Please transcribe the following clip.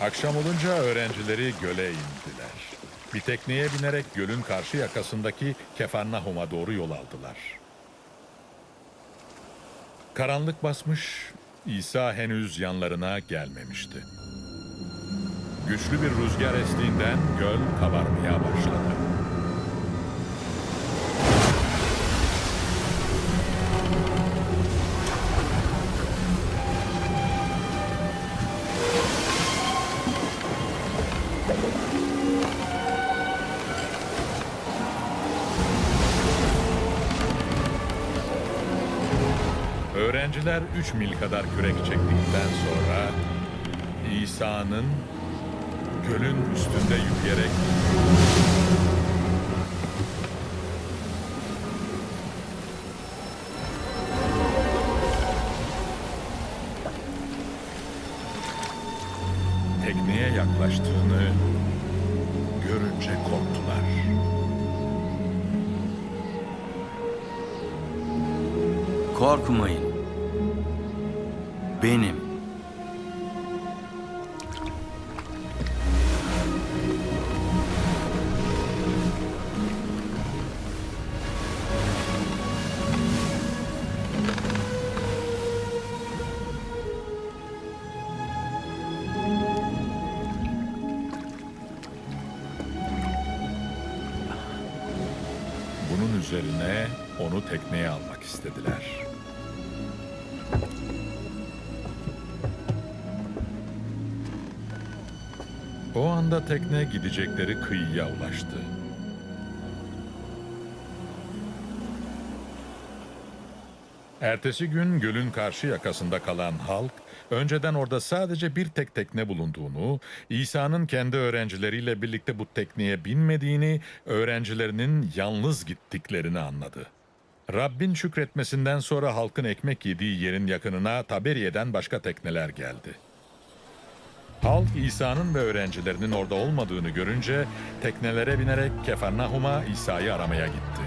Akşam olunca öğrencileri göle indiler. Bir tekneye binerek gölün karşı yakasındaki Kefarnahum'a doğru yol aldılar. Karanlık basmış, İsa henüz yanlarına gelmemişti. Güçlü bir rüzgar estiğinden göl kabarmaya başladı. Öğrenciler 3 mil kadar kürek çektikten sonra İsa'nın gölün üstünde yürüyerek tekneye yaklaştığını görünce korktular. Korkmayın. Benim. Bunun üzerine onu tekneye almak istediler. O anda tekne gidecekleri kıyıya ulaştı. Ertesi gün gölün karşı yakasında kalan halk, önceden orada sadece bir tek tekne bulunduğunu, İsa'nın kendi öğrencileriyle birlikte bu tekneye binmediğini, öğrencilerinin yalnız gittiklerini anladı. Rabbin şükretmesinden sonra halkın ekmek yediği yerin yakınına Taberiye'den başka tekneler geldi. Halk İsa'nın ve öğrencilerinin orada olmadığını görünce teknelere binerek Kefarnahum'a İsa'yı aramaya gitti.